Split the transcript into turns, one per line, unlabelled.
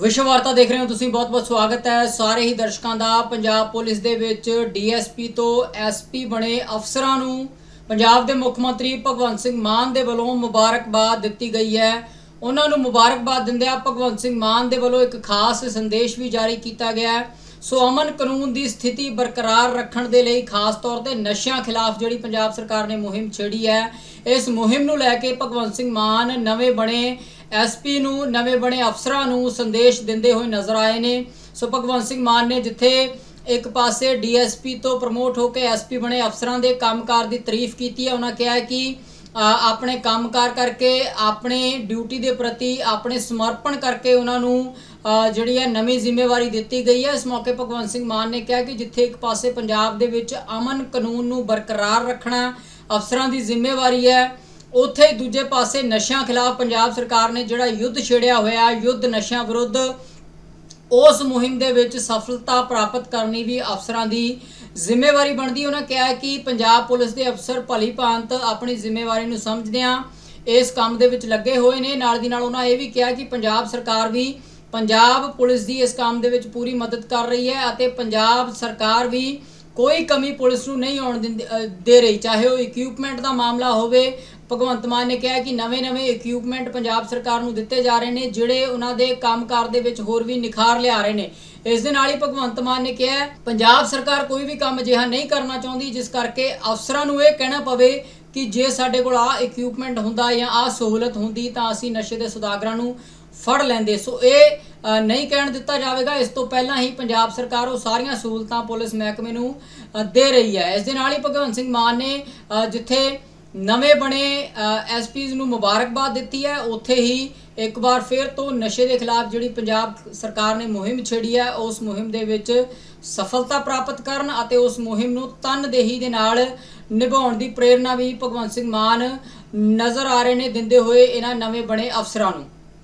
ਵਿਸ਼ਵ ਵਾਰਤਾ ਦੇਖ ਰਹੇ ਹੋ ਤੁਸੀਂ ਬਹੁਤ-ਬਹੁਤ ਸਵਾਗਤ ਹੈ। ਸਾਰੇ ਹੀ ਦਰਸ਼ਕਾਂ ਦਾ ਪੰਜਾਬ ਪੁਲਿਸ ਦੇ ਵਿੱਚ ਡੀਐਸਪੀ ਤੋਂ ਐਸਪੀ ਬਣੇ ਅਫਸਰਾਂ ਨੂੰ ਪੰਜਾਬ ਦੇ ਮੁੱਖ ਮੰਤਰੀ ਭਗਵੰਤ ਸਿੰਘ ਮਾਨ ਦੇ ਵੱਲੋਂ ਮੁਬਾਰਕਬਾਦ ਦਿੱਤੀ ਗਈ ਹੈ। ਉਹਨਾਂ ਨੂੰ ਮੁਬਾਰਕਬਾਦ ਦਿੰਦਿਆਂ ਭਗਵੰਤ ਸਿੰਘ ਮਾਨ ਦੇ ਵੱਲੋਂ ਇੱਕ ਖਾਸ ਸੰਦੇਸ਼ ਵੀ ਜਾਰੀ ਕੀਤਾ ਗਿਆ ਹੈ। ਸੋ ਅਮਨ ਕਾਨੂੰਨ ਦੀ ਸਥਿਤੀ ਬਰਕਰਾਰ ਰੱਖਣ ਦੇ ਲਈ ਖਾਸ ਤੌਰ ਤੇ ਨਸ਼ਿਆਂ ਖਿਲਾਫ ਜਿਹੜੀ ਪੰਜਾਬ ਸਰਕਾਰ ਨੇ ਮੁਹਿੰਮ ਛੇੜੀ ਹੈ, ਇਸ ਮੁਹਿੰਮ ਨੂੰ ਲੈ ਕੇ ਭਗਵੰਤ ਸਿੰਘ ਮਾਨ ਨਵੇਂ ਬਣੇ ਐਸਪੀ ਨੂੰ ਨਵੇਂ ਬਣੇ ਅਫਸਰਾਂ ਨੂੰ ਸੰਦੇਸ਼ ਦਿੰਦੇ ਹੋਏ ਨਜ਼ਰ ਆਏ ਨੇ। ਸੋ ਭਗਵੰਤ ਸਿੰਘ ਮਾਨ ਨੇ ਜਿੱਥੇ ਇੱਕ ਪਾਸੇ ਡੀਐਸਪੀ ਤੋਂ ਪ੍ਰਮੋਟ ਹੋ ਕੇ ਐਸਪੀ ਬਣੇ ਅਫਸਰਾਂ ਦੇ ਕੰਮਕਾਰ ਦੀ ਤਾਰੀਫ ਕੀਤੀ ਹੈ ਉਹਨਾਂ ਕਿਹਾ ਕਿ ਅ, ਆਪਣੇ ਕੰਮਕਾਰ ਕਰਕੇ ਆਪਣੇ ਡਿਊਟੀ ਦੇ ਪ੍ਰਤੀ ਆਪਣੇ ਸਮਰਪਣ ਕਰਕੇ ਉਹਨਾਂ ਨੂੰ ਜਿਹੜੀ ਹੈ ਨਵੀਂ ਜ਼ਿੰਮੇਵਾਰੀ ਦਿੱਤੀ ਗਈ ਹੈ। ਇਸ ਮੌਕੇ ਭਗਵੰਤ ਸਿੰਘ ਮਾਨ ਨੇ ਕਿਹਾ ਕਿ ਜਿੱਥੇ ਇੱਕ ਪਾਸੇ ਪੰਜਾਬ ਦੇ ਵਿੱਚ ਅਮਨ ਕਾਨੂੰਨ ਨੂੰ ਬਰਕਰਾਰ ਰੱਖਣਾ ਅਫਸਰਾਂ ਦੀ ਜ਼ਿੰਮੇਵਾਰੀ ਹੈ ਉੱਥੇ ਹੀ ਦੂਜੇ ਪਾਸੇ ਨਸ਼ਿਆਂ ਖਿਲਾਫ ਪੰਜਾਬ ਸਰਕਾਰ ਨੇ ਜਿਹੜਾ ਯੁੱਧ ਛੇੜਿਆ ਹੋਇਆ, ਯੁੱਧ ਨਸ਼ਿਆਂ ਵਿਰੁੱਧ, ਉਸ ਮੁਹਿੰਮ ਦੇ ਵਿੱਚ ਸਫਲਤਾ ਪ੍ਰਾਪਤ ਕਰਨੀ ਵੀ ਅਫਸਰਾਂ ਦੀ ਜ਼ਿੰਮੇਵਾਰੀ ਬਣਦੀ। ਉਹਨਾਂ ਕਿਹਾ ਕਿ ਪੰਜਾਬ ਪੁਲਿਸ ਦੇ ਅਫਸਰ ਭਲੀ ਭਾਂਤ ਆਪਣੀ ਜ਼ਿੰਮੇਵਾਰੀ ਨੂੰ ਸਮਝਦਿਆਂ ਇਸ ਕੰਮ ਦੇ ਵਿੱਚ ਲੱਗੇ ਹੋਏ ਨੇ। ਨਾਲ ਦੀ ਨਾਲ ਉਹਨਾਂ ਇਹ ਵੀ ਕਿਹਾ ਕਿ ਪੰਜਾਬ ਸਰਕਾਰ ਵੀ ਪੰਜਾਬ ਪੁਲਿਸ ਦੀ ਇਸ ਕੰਮ ਦੇ ਵਿੱਚ ਪੂਰੀ ਮਦਦ ਕਰ ਰਹੀ ਹੈ ਅਤੇ ਪੰਜਾਬ ਸਰਕਾਰ ਵੀ ਕੋਈ ਕਮੀ ਪੁਲਿਸ ਨੂੰ ਨਹੀਂ ਆਉਣ ਦਿੰਦੀ- ਅ, ਦੇ ਰਹੀ। ਚਾਹੇ ਉਹ ਇਕਵਿਪਮੈਂਟ ਦਾ ਮਾਮਲਾ ਹੋਵੇ ਭਗਵੰਤ ਮਾਨ ਨੇ ਕਿਹਾ ਕਿ ਨਵੇਂ-ਨਵੇਂ ਇਕਵਿਪਮੈਂਟ ਪੰਜਾਬ ਸਰਕਾਰ ਨੂੰ ਦਿੱਤੇ ਜਾ ਰਹੇ ਨੇ ਜਿਹੜੇ ਉਹਨਾਂ ਦੇ ਕੰਮਕਾਰ ਦੇ ਵਿੱਚ ਹੋਰ ਵੀ ਨਿਖਾਰ ਲਿਆ ਰਹੇ ਨੇ। ਇਸ ਦੇ ਨਾਲ ਹੀ ਭਗਵੰਤ ਮਾਨ ਨੇ ਕਿਹਾ ਹੈ, ਪੰਜਾਬ ਸਰਕਾਰ ਕੋਈ ਵੀ ਕੰਮ ਅਜਿਹਾ ਨਹੀਂ ਕਰਨਾ ਚਾਹੁੰਦੀ ਜਿਸ ਕਰਕੇ ਅਫਸਰਾਂ ਨੂੰ ਇਹ ਕਹਿਣਾ ਪਵੇ ਕਿ ਜੇ ਸਾਡੇ ਕੋਲ ਆ ਇਕਵਿਪਮੈਂਟ ਹੁੰਦਾ ਜਾਂ ਆ ਸਹੂਲਤ ਹੁੰਦੀ ਤਾਂ ਅਸੀਂ ਨਸ਼ੇ ਦੇ ਸੁਦਾਗਰਾਂ ਨੂੰ ਫੜ ਲੈਂਦੇ। ਸੋ ਇਹ ਨਹੀਂ ਕਹਿਣ ਦਿੱਤਾ ਜਾਵੇਗਾ। ਇਸ ਤੋਂ ਪਹਿਲਾਂ ਹੀ ਪੰਜਾਬ ਸਰਕਾਰ ਉਹ ਸਾਰੀਆਂ ਸਹੂਲਤਾਂ ਪੁਲਿਸ ਮਹਿਕਮੇ ਨੂੰ ਦੇ ਰਹੀ ਹੈ। ਇਸ ਦੇ ਨਾਲ ਹੀ ਭਗਵੰਤ ਸਿੰਘ ਮਾਨ ਨੇ ਜਿੱਥੇ ਨਵੇਂ ਬਣੇ ਐਸਪੀਜ਼ ਨੂੰ ਮੁਬਾਰਕਬਾਦ ਦਿੱਤੀ ਹੈ, ਉੱਥੇ ਹੀ ਇੱਕ ਵਾਰ ਫਿਰ ਤੋਂ ਨਸ਼ੇ ਦੇ ਖਿਲਾਫ ਜਿਹੜੀ ਪੰਜਾਬ ਸਰਕਾਰ ਨੇ ਮੁਹਿੰਮ ਛੇੜੀ ਹੈ, ਉਸ ਮੁਹਿੰਮ ਦੇ ਵਿੱਚ ਸਫਲਤਾ ਪ੍ਰਾਪਤ ਕਰਨ ਅਤੇ ਉਸ ਮੁਹਿੰਮ ਨੂੰ ਤਨਦੇਹੀ ਦੇ ਨਾਲ ਨਿਭਾਉਣ ਦੀ ਪ੍ਰੇਰਣਾ ਵੀ ਭਗਵੰਤ ਸਿੰਘ ਮਾਨ ਨਜ਼ਰ ਆ ਰਹੇ ਨੇ ਦਿੰਦੇ ਹੋਏ ਇਹਨਾਂ ਨਵੇਂ ਬਣੇ ਅਫਸਰਾਂ ਨੂੰ।